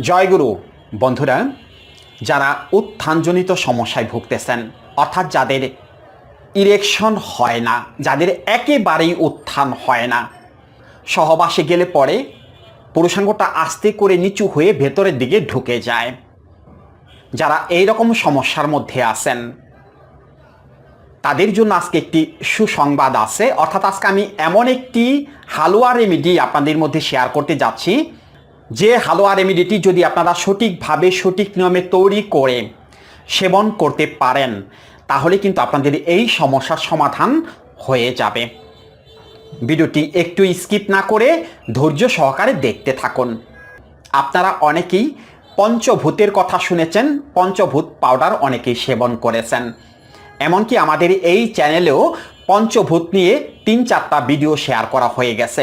জয়গুরু, বন্ধুরা, যারা উত্থানজনিত সমস্যায় ভুগতেছেন, অর্থাৎ যাদের ইরেকশন হয় না, যাদের একেবারেই উত্থান হয় না, সহবাসে গেলে পরে পুরুষাঙ্গটা আস্তে করে নিচু হয়ে ভেতরের দিকে ঢুকে যায়। যারা এই রকম সমস্যার মধ্যে আছেন, তাদের জন্য আজকে একটি সুসংবাদ আছে। অর্থাৎ আজকে আমি এমন একটি হালুয়া রেমেডি আপনাদের মধ্যে শেয়ার করতে যাচ্ছি। যে হালুয়া রেমেডিটি যদি আপনারা সঠিকভাবে, সঠিক নিয়মে তৈরি করে সেবন করতে পারেন, তাহলে কিন্তু আপনাদের এই সমস্যার সমাধান হয়ে যাবে। ভিডিওটি একটু স্কিপ না করে ধৈর্য সহকারে দেখতে থাকুন। আপনারা অনেকেই পঞ্চভূতের কথা শুনেছেন, পঞ্চভূত পাউডার অনেকেই সেবন করেছেন। এমনকি আমাদের এই চ্যানেলেও পঞ্চভূত নিয়ে তিন চারটা ভিডিও শেয়ার করা হয়ে গেছে।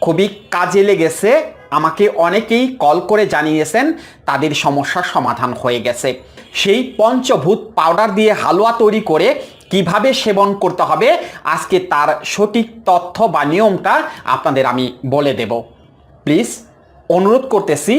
খুবই কাজে লেগেছে। আমাকে অনেকেই কল করে জানিয়েছেন, তাদের সমস্যার সমাধান হয়ে গেছে। সেই পঞ্চভূত পাউডার দিয়ে হালুয়া তৈরি করে কীভাবে সেবন করতে হবে, আজকে তার সঠিক তথ্য বা নিয়মটা আপনাদের আমি বলে দেব। প্লিজ, অনুরোধ করতেছি,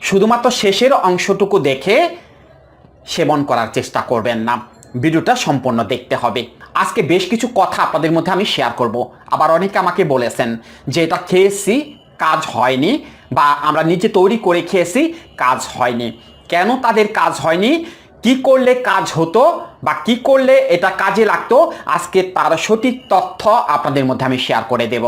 শুধুমাত্র শেষের অংশটুকু দেখে সেবন করার চেষ্টা করবেন না। ভিডিওটা সম্পূর্ণ দেখতে হবে। আজকে বেশ কিছু কথা আপনাদের মধ্যে আমি শেয়ার করব। আবার অনেকে আমাকে বলেছেন যে এটা খেয়েছি, কাজ হয়নি বা আমরা নিজে তৈরি করে খেয়েছি, কাজ হয়নি। কেন তাদের কাজ হয়নি? কি করলে কাজ হতো বা কি করলে এটা কাজে লাগতো? আজকে তার সঠিক তথ্য আপনাদের মধ্যে আমি শেয়ার করে দেব।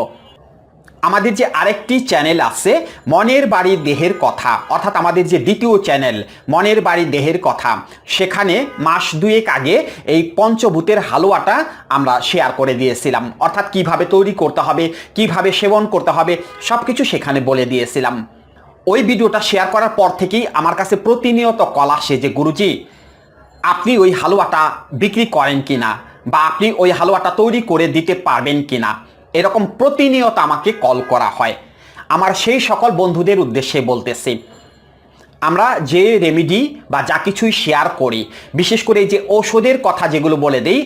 আমাদের যে আরেকটি চ্যানেল আছে, মনের বাড়ি দেহের কথা, অর্থাৎ আমাদের যে দ্বিতীয় চ্যানেল মনের বাড়ি দেহের কথা, সেখানে মাস দুয়েক আগে এই পঞ্চভূতের হালুয়াটা আমরা শেয়ার করে দিয়েছিলাম। অর্থাৎ কীভাবে তৈরি করতে হবে, কীভাবে সেবন করতে হবে সব কিছু সেখানে বলে দিয়েছিলাম। ওই ভিডিওটা শেয়ার করার পর থেকেই আমার কাছে প্রতিনিয়ত কল আসে যে, গুরুজি, আপনি ওই হালুয়াটা বিক্রি করেন কিনা? বা আপনি ওই হালুয়াটা তৈরি করে দিতে পারবেন কিনা? এরকম প্রতিনিয়ত আমাকে কল করা হয়। আমার সেই সকল বন্ধুদের উদ্দেশ্যে বলতেছি। আমরা যে রেমিডি বা যা কিছুই শেয়ার করি, বিশেষ করে যে ঔষধের কথা যেগুলো বলে দিই,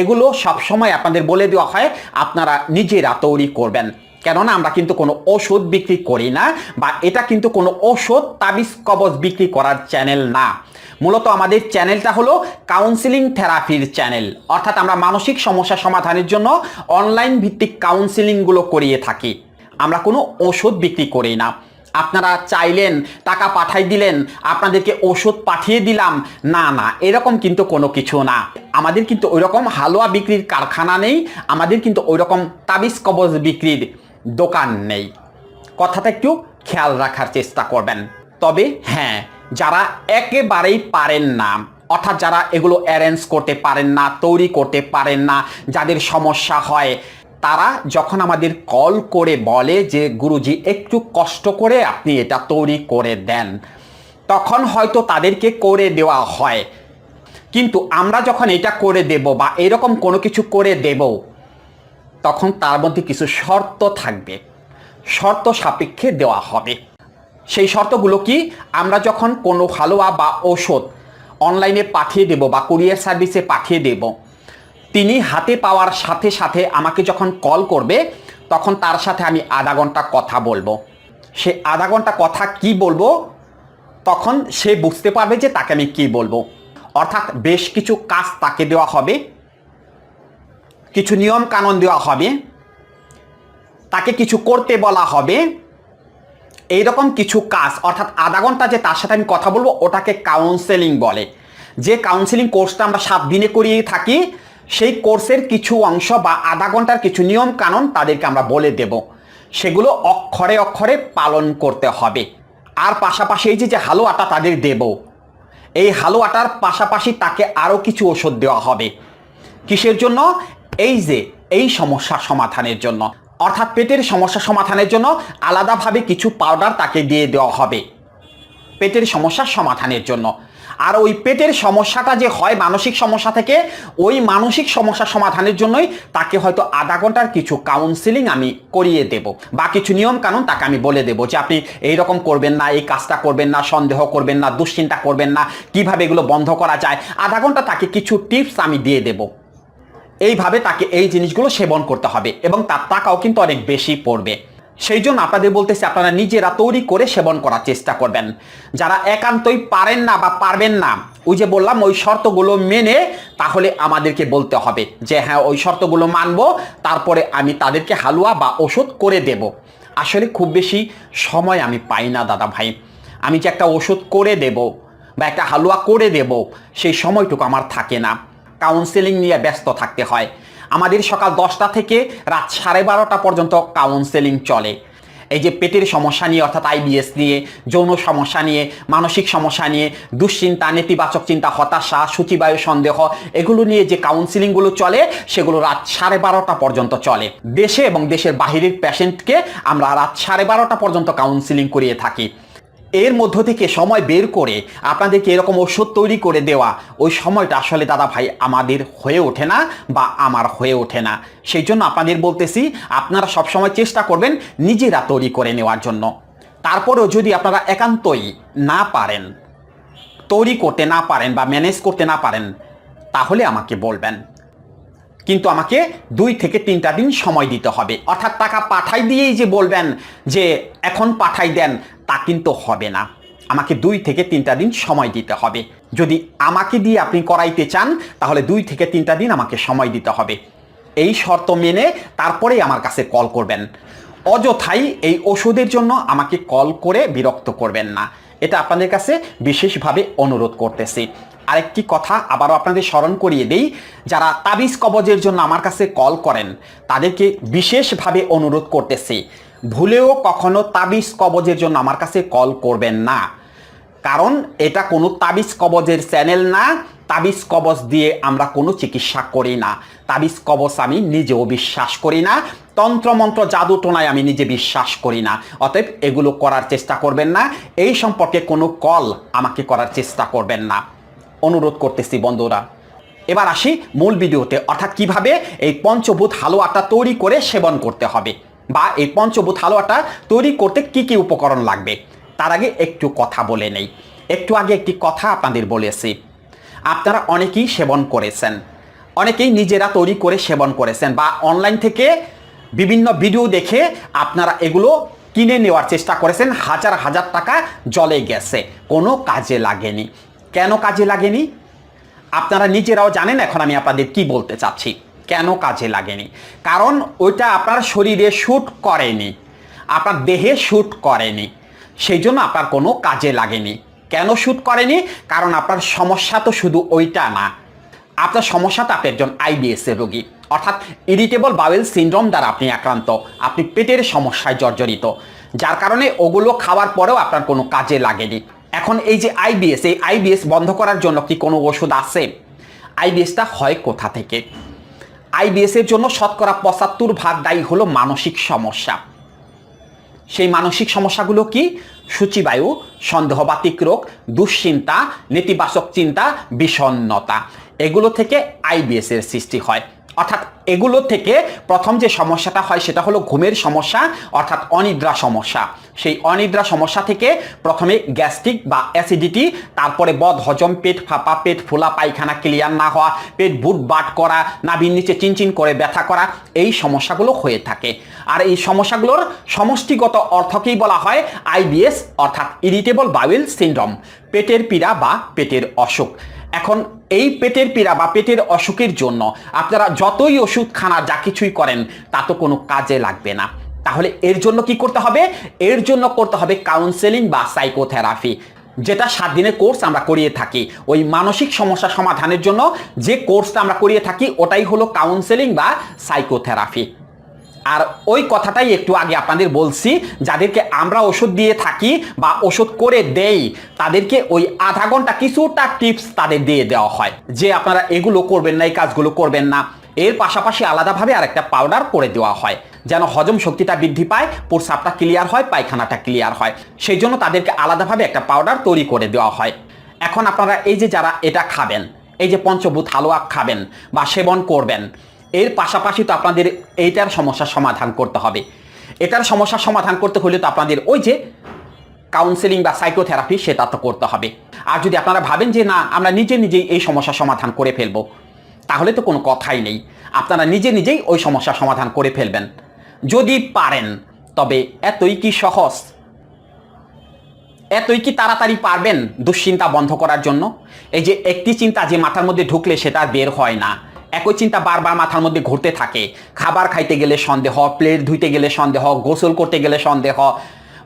এগুলো সবসময় আপনাদের বলে দেওয়া হয়, আপনারা নিজেরা তৈরি করবেন। কেননা আমরা কিন্তু কোনো ওষুধ বিক্রি করি না বা এটা কিন্তু কোনো ওষুধ তাবিজ কবজ বিক্রি করার চ্যানেল না। মূলত আমাদের চ্যানেলটা হলো কাউন্সিলিং থেরাপির চ্যানেল অর্থাৎ আমরা মানসিক সমস্যা সমাধানের জন্য অনলাইন ভিত্তিক কাউন্সিলিংগুলো করিয়ে থাকি। আমরা কোনো ওষুধ বিক্রি করি না। আপনারা চাইলেন, টাকা পাঠাই দিলেন, আপনাদেরকে ওষুধ পাঠিয়ে দিলাম। না না, এরকম কিন্তু কোনো কিছু না। আমাদের কিন্তু ওই রকম হালুয়া বিক্রির কারখানা নেই, আমাদের কিন্তু ওই রকম তাবিজ কবজ বিক্রির দোকান নেই। কথাটা একটু খেয়াল রাখার চেষ্টা করবেন। তবে হ্যাঁ যারা একেবারেই পারেন না, অর্থাৎ যারা এগুলো অ্যারেঞ্জ করতে পারেন না, তৈরি করতে পারেন না, যাদের সমস্যা হয়, তারা যখন আমাদের কল করে বলে যে, গুরুজি, একটু কষ্ট করে আপনি এটা তৈরি করে দেন। তখন হয়তো তাদেরকে করে দেওয়া হয়। কিন্তু আমরা যখন এটা করে দেব বা এরকম কোনো কিছু করে দেব, তখন তার মধ্যে কিছু শর্ত থাকবে। শর্ত সাপেক্ষে দেওয়া হবে। সেই শর্তগুলো কি? আমরা যখন কোনো হালুয়া বা ঔষধ অনলাইনে পাঠিয়ে দেব বা কুরিয়ার সার্ভিসে পাঠিয়ে দেব, তিনি হাতে পাওয়ার সাথে সাথে আমাকে যখন কল করবে, তখন তার সাথে আমি আধা ঘণ্টা কথা বলব। সে আধা ঘণ্টা কথা কি বলব? তখন সে বুঝতে পারবে যে তাকে আমি কি বলব। অর্থাৎ বেশ কিছু কাজ তাকে দেওয়া হবে, কিছু নিয়ম কানুন দেওয়া হবে, তাকে কিছু করতে বলা হবে এইরকম কিছু কাজ, অর্থাৎ আধা ঘণ্টা যে তার সাথে আমি কথা বলব, ওটাকে কাউন্সেলিং বলে। যে কাউন্সেলিং কোর্সটা আমরা সাত দিনে করিয়ে থাকি, সেই কোর্সের কিছু অংশ বা আধা ঘণ্টার কিছু নিয়ম কানুন তাদেরকে আমরা বলে দেব। সেগুলো অক্ষরে অক্ষরে পালন করতে হবে। আর পাশাপাশি এই যে হালুয়াটা তাদের দেব, এই হালুয়াটার পাশাপাশি তাকে আরও কিছু ওষুধ দেওয়া হবে। কিসের জন্য? এই যে, এই সমস্যা সমাধানের জন্য। অর্থাৎ পেটের সমস্যা সমাধানের জন্য আলাদাভাবে কিছু পাউডার তাকে দিয়ে দেওয়া হবে। পেটের সমস্যা সমাধানের জন্য। আর ওই পেটের সমস্যাটা যে হয় মানসিক সমস্যা থেকে, ওই মানসিক সমস্যা সমাধানের জন্যই তাকে হয়তো আধা ঘণ্টার কিছু কাউন্সিলিং আমি করিয়ে দেব। বা কিছু নিয়ম কানুন তাকে আমি বলে দেবো যে আপনি এইরকম করবেন না, এই কাজটা করবেন না, সন্দেহ করবেন না, দুশ্চিন্তা করবেন না, কীভাবে এগুলো বন্ধ করা যায়। আধা ঘণ্টা তাকে কিছু টিপস আমি দিয়ে দেবো। এইভাবে তাকে এই জিনিসগুলো সেবন করতে হবে এবং তার টাকাও কিন্তু অনেক বেশি পড়বে। সেই জন্য আপনাদের বলতেছি, আপনারা নিজেরা তৈরি করে সেবন করার চেষ্টা করবেন। যারা একান্তই পারেন না বা পারবেন না, ওই যে বললাম, ওই শর্তগুলো মেনে তাহলে আমাদেরকে বলতে হবে যে হ্যাঁ ওই শর্তগুলো মানবো, তারপরে আমি তাদেরকে হালুয়া বা ওষুধ করে দেব। আসলে খুব বেশি সময় আমি পাই না, দাদা ভাই। আমি যে একটা ওষুধ করে দেব বা একটা হালুয়া করে দেব, সেই সময়টুকু আমার থাকে না। কাউন্সেলিং নিয়ে ব্যস্ত থাকতে হয়। আমাদের সকাল দশটা থেকে রাত সাড়ে বারোটা পর্যন্ত কাউন্সেলিং চলে। এই যে পেটের সমস্যা নিয়ে, অর্থাৎ আইবিএস নিয়ে, যৌন সমস্যা নিয়ে, মানসিক সমস্যা নিয়ে, দুশ্চিন্তা, নেতিবাচক চিন্তা, হতাশা সূচিবায়ু সন্দেহ, এগুলো নিয়ে যে কাউন্সিলিংগুলো চলে, সেগুলো রাত সাড়ে বারোটা পর্যন্ত চলে। দেশে এবং দেশের বাহিরের পেশেন্টকে আমরা রাত সাড়ে বারোটা পর্যন্ত কাউন্সিলিং করিয়ে থাকি। এর মধ্য থেকে সময় বের করে আপনাদেরকে এরকম ওষুধ তৈরি করে দেওয়া, ওই সময়টা আসলে দাদা ভাই আমাদের হয়ে ওঠে না বা আমার হয়ে ওঠে না। সেই জন্য আপনাদের বলতেছি, আপনারা সবসময় চেষ্টা করবেন নিজেরা তৈরি করে নেওয়ার জন্য। তারপরেও যদি আপনারা একান্তই না পারেন, তৈরি করতে না পারেন বা ম্যানেজ করতে না পারেন, তাহলে আমাকে বলবেন। কিন্তু আমাকে দুই থেকে তিনটা দিন সময় দিতে হবে। অর্থাৎ টাকা পাঠাই দিয়েই যে বলবেন যে, এখন পাঠাই দেন, তা কিন্তু হবে না। আমাকে দুই থেকে তিনটা দিন সময় দিতে হবে। যদি আমাকে দিয়ে আপনি করাইতে চান, তাহলে দুই থেকে তিনটা দিন আমাকে সময় দিতে হবে। এই শর্ত মেনে তারপরেই আমার কাছে কল করবেন। অযথাই এই ওষুধের জন্য আমাকে কল করে বিরক্ত করবেন না। এটা আপনাদের কাছে বিশেষভাবে অনুরোধ করতেছি। আরেকটি কথা আবারও আপনাদের স্মরণ করিয়ে দেই, যারা তাবিজ কবজের জন্য আমার কাছে কল করেন, তাদেরকে বিশেষভাবে অনুরোধ করতেছি, ভুলেও কখনো তাবিজ কবজের জন্য আমার কাছে কল করবেন না। কারণ এটা কোনো তাবিজ কবজের চ্যানেল না, তাবিজ কবজ দিয়ে আমরা কোনো চিকিৎসা করি না। তাবিজ কবচ আমি নিজেও বিশ্বাস করি না, তন্ত্রমন্ত্র জাদু টোনায় আমি নিজে বিশ্বাস করি না। অতএব এগুলো করার চেষ্টা করবেন না, এই সম্পর্কে কোনো কল আমাকে করার চেষ্টা করবেন না। অনুরোধ করতেছি বন্ধুরা। এবার আসি মূল ভিডিওতে, অর্থাৎ কীভাবে এই পঞ্চভূত হালুয়াটা তৈরি করে সেবন করতে হবে, বা এই পঞ্চভূত হালুয়াটা তৈরি করতে কি কি উপকরণ লাগবে, তার আগে একটু কথা বলে নেই। একটু আগে একটি কথা আপনাদের বলেছি। আপনারা অনেকেই সেবন করেছেন। অনেকেই নিজেরা তৈরি করে সেবন করেছেন বা অনলাইন থেকে বিভিন্ন ভিডিও দেখে আপনারা এগুলো কিনে নেওয়ার চেষ্টা করেছেন। হাজার হাজার টাকা জলে গেছে। কোনো কাজে লাগেনি। কেন কাজে লাগেনি? আপনারা নিজেরাও জানেন, এখন আমি আপনাদের কি বলতে চাচ্ছি। কেন কাজে লাগেনি? কারণ ওইটা আপনার শরীরে শ্যুট করেনি। আপনার দেহে শ্যুট করেনি। সেই জন্য আপনার কোনো কাজে লাগেনি। কেন শ্যুট করেনি? কারণ আপনার সমস্যা তো শুধু ওইটা না। আপনার সমস্যাটা আপনি একজন আইবিএস এর রোগী। অর্থাৎ ইরিটেবল বাউল সিনড্রোম দ্বারা আপনি আক্রান্ত। আপনি পেটের সমস্যায় জর্জরিত। যার কারণে ওগুলো খাওয়ার পরেও আপনার কোনো কাজে লাগেনি। এখন এই যে আইবিএস এই আইবিএস বন্ধ করার জন্য কি কোনো ওষুধ আছে? আইবিএসটা হয় কোথা থেকে? আইবিএস এর জন্য শতকরা পঁচাত্তর ভাগ দায়ী হলো মানসিক সমস্যা। সেই মানসিক সমস্যাগুলো কি? সূচিবায়ু, সন্দেহবাতিক রোগ, দুশ্চিন্তা, নেতিবাচক চিন্তা বিষণ্নতা এগুলো থেকে আইবিএস এর সৃষ্টি হয়। অর্থাৎ এগুলো থেকে প্রথম যে সমস্যাটা হয় সেটা হলো ঘুমের সমস্যা, অর্থাৎ অনিদ্রা সমস্যা। সেই অনিদ্রা সমস্যা থেকে প্রথমে গ্যাস্ট্রিক বা অ্যাসিডিটি, তারপরে বদ হজম পেট ফাঁপা, পেট ফোলা, পায়খানা ক্লিয়ার না হওয়া, পেট বুট বাট করা, নাভির নিচে চিনচিন করে ব্যথা করা, এই সমস্যাগুলো হয়ে থাকে। আর এই সমস্যাগুলোর সমষ্টিগত অর্থকেই বলা হয় আইবিএস অর্থাৎ ইরিটেবল বাউল সিনড্রোম, পেটের পীড়া বা পেটের অসুখ। এখন এই পেটের পীড়া বা পেটের অসুখের জন্য আপনারা যতই ওষুধ খানা যা কিছুই করেন, তা তো কোনো কাজে লাগবে না। তাহলে এর জন্য কি করতে হবে? এর জন্য করতে হবে কাউন্সেলিং বা সাইকোথেরাপি যেটা সাত দিনের কোর্স আমরা করিয়ে থাকি। ওই মানসিক সমস্যা সমাধানের জন্য যে কোর্সটা আমরা করিয়ে থাকি, ওটাই হলো কাউন্সেলিং বা সাইকোথেরাপি আর ওই কথাটাই একটু আগে আপনাদের বলছি, যাদেরকে আমরা ওষুধ দিয়ে থাকি বা ওষুধ করে দেই, তাদেরকে ওই আধা ঘণ্টা কিছুটা টিপস তাদের দিয়ে দেওয়া হয় যে আপনারা এগুলো করবেন না, এই কাজগুলো করবেন না। এর পাশাপাশি আলাদাভাবে আরেকটা পাউডার করে দেওয়া হয়, যেন হজম শক্তিটা বৃদ্ধি পায়, প্রস্রাবটা ক্লিয়ার হয়, পায়খানাটা ক্লিয়ার হয়। সেই জন্য তাদেরকে আলাদাভাবে একটা পাউডার তৈরি করে দেওয়া হয়। এখন আপনারা এই যে যারা এটা খাবেন, এই যে পঞ্চভূত হালুয়া খাবেন বা সেবন করবেন এর পাশাপাশি তো আপনাদের এইটার সমস্যার সমাধান করতে হবে। এটার সমস্যার সমাধান করতে হলে তো আপনাদের ওই যে কাউন্সেলিং বা সাইকোথেরাপি সেটা তো করতে হবে। আর যদি আপনারা ভাবেন যে না, আমরা নিজে নিজেই এই সমস্যার সমাধান করে ফেলব, তাহলে তো কোনো কথাই নেই। আপনারা নিজে নিজেই ওই সমস্যার সমাধান করে ফেলবেন। যদি পারেন, তবে এতই কি সহজ? এতই কি তাড়াতাড়ি পারবেন দুশ্চিন্তা বন্ধ করার জন্য? এই যে একটি চিন্তা যে মাথার মধ্যে ঢুকলে সেটা বের হয় না। একই চিন্তা বারবার মাথার মধ্যে ঘুরতে থাকে। খাবার খাইতে গেলে সন্দেহ, প্লেট ধুইতে গেলে সন্দেহ, গোসল করতে গেলে সন্দেহ।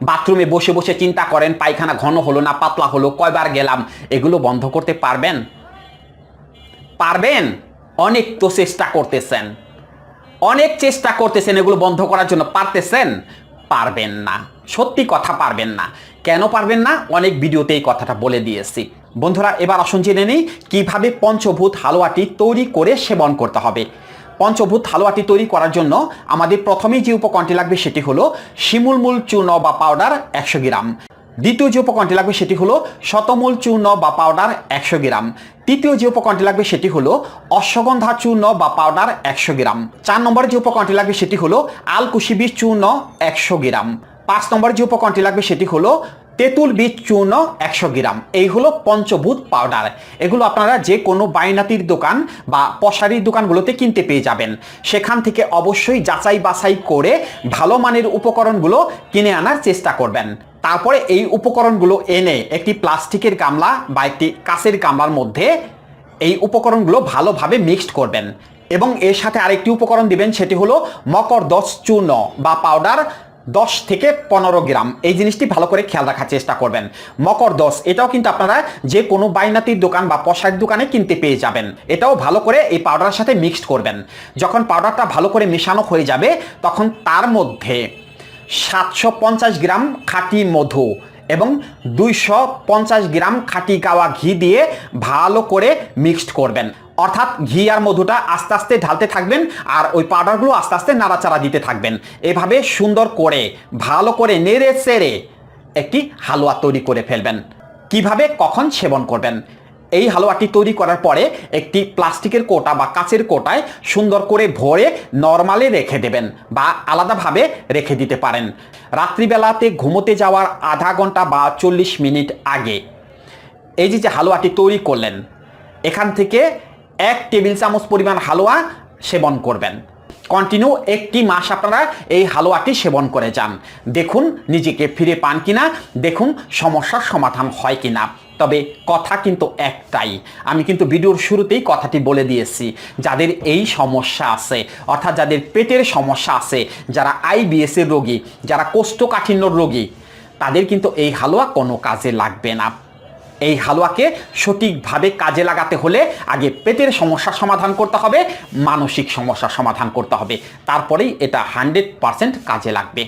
বাথরুমে বসে বসে চিন্তা করেন, পায়খানা ঘন হলো না, পাতলা হলো, কয়বার গেলাম, এগুলো বন্ধ করতে পারবেন? পারবেন? অনেক তো চেষ্টা করতেছেন। অনেক চেষ্টা করতেছেন এগুলো বন্ধ করার জন্য, পারতেছেন? পারবেন না। সত্যি কথা পারবেন না। কেন পারবেন না? অনেক ভিডিওতে এই কথাটা বলে দিয়েছি। বন্ধুরা, এবার আসুন জেনে নেই কীভাবে পঞ্চভূত হালুয়াটি তৈরি করে সেবন করতে হবে। পঞ্চভূত হালুয়াটি তৈরি করার জন্য আমাদের প্রথমেই যে উপকরণটি লাগবে সেটি হলো শিমুলমূল চূর্ণ বা পাউডার একশো গ্রাম। দ্বিতীয় যে উপকরণটি লাগবে সেটি হলো শতমূল চূর্ণ বা পাউডার একশো গ্রাম। তৃতীয় যে উপকরণটি লাগবে সেটি হলো অশ্বগন্ধা চূর্ণ বা পাউডার একশো গ্রাম। চার নম্বরে যে উপকরণটি লাগবে সেটি হলো আলকুশি বীজ চূর্ণ একশো গ্রাম। পাঁচ নম্বরে যে উপকরণটি লাগবে সেটি হলো তেঁতুল বীজ চূর্ণ একশো গ্রাম। এই হলো পঞ্চভূত পাউডার এগুলো আপনারা যে কোনো বাইনাতির দোকান বা পশারির দোকানগুলোতে কিনতে পেয়ে যাবেন। সেখান থেকে অবশ্যই যাচাই বাছাই করে ভালো মানের উপকরণগুলো কিনে আনার চেষ্টা করবেন। তারপরে এই উপকরণগুলো এনে একটি প্লাস্টিকের গামলা বা একটি কাঁচের গামলার মধ্যে এই উপকরণগুলো ভালোভাবে মিক্সড করবেন। এবং এর সাথে আরেকটি উপকরণ দিবেন, সেটি হলো মকর দশ চূর্ণ বা পাউডার দশ থেকে পনেরো গ্রাম। এই জিনিসটি ভালো করে খেয়াল রাখার চেষ্টা করবেন। মকর দশ, এটাও কিন্তু আপনারা যে কোনো বাইনাতির দোকান বা পশার দোকানে কিনতে পেয়ে যাবেন। এটাও ভালো করে এই পাউডারের সাথে মিক্সড করবেন। যখন পাউডারটা ভালো করে মেশানো হয়ে যাবে, তখন তার মধ্যে সাতশো পঞ্চাশ গ্রাম খাঁটি মধু এবং দুইশো পঞ্চাশ গ্রাম খাঁটি গাওয়া ঘি দিয়ে ভালো করে মিক্সড করবেন। অর্থাৎ ঘি আর মধুটা আস্তে আস্তে ঢালতে থাকবেন আর ওই পাউডারগুলো আস্তে আস্তে নাড়াচাড়া দিতে থাকবেন। এভাবে সুন্দর করে, ভালো করে নেড়ে চেড়ে একটি হালুয়া তৈরি করে ফেলবেন। কীভাবে, কখন সেবন করবেন? এই হালুয়াটি তৈরি করার পরে একটি প্লাস্টিকের কোটা বা কাচের কোটায় সুন্দর করে ভরে নর্মালে রেখে দেবেন বা আলাদাভাবে রেখে দিতে পারেন। রাত্রিবেলাতে ঘুমোতে যাওয়ার আধা ঘণ্টা বা চল্লিশ মিনিট আগে এই যে যে হালুয়াটি তৈরি করলেন, এখান থেকে এক টেবিল চামচ পরিমাণ হালুয়া সেবন করবেন। কন্টিনিউ একটি মাস আপনারা এই হালুয়াটি সেবন করে যান। দেখুন, নিজেকে ফিরে পান কিনা, দেখুন সমস্যার সমাধান হয় কিনা। তবে কথা কিন্তু একটাই, আমি কিন্তু ভিডিওর শুরুতেই কথাটি বলে দিয়েছি, যাদের এই সমস্যা আছে, অর্থাৎ যাদের পেটের সমস্যা আছে, যারা আইবিএস এর রোগী, যারা কোষ্ঠকাঠিন্যর রোগী, তাদের কিন্তু এই হালুয়া কোনো কাজে লাগবে না। এই হালুয়াকে সঠিকভাবে কাজে লাগাতে হলে আগে পেটের সমস্যা সমাধান করতে হবে, মানসিক সমস্যা সমাধান করতে হবে। তারপরেই এটা হান্ড্রেড পারসেন্ট কাজে লাগবে।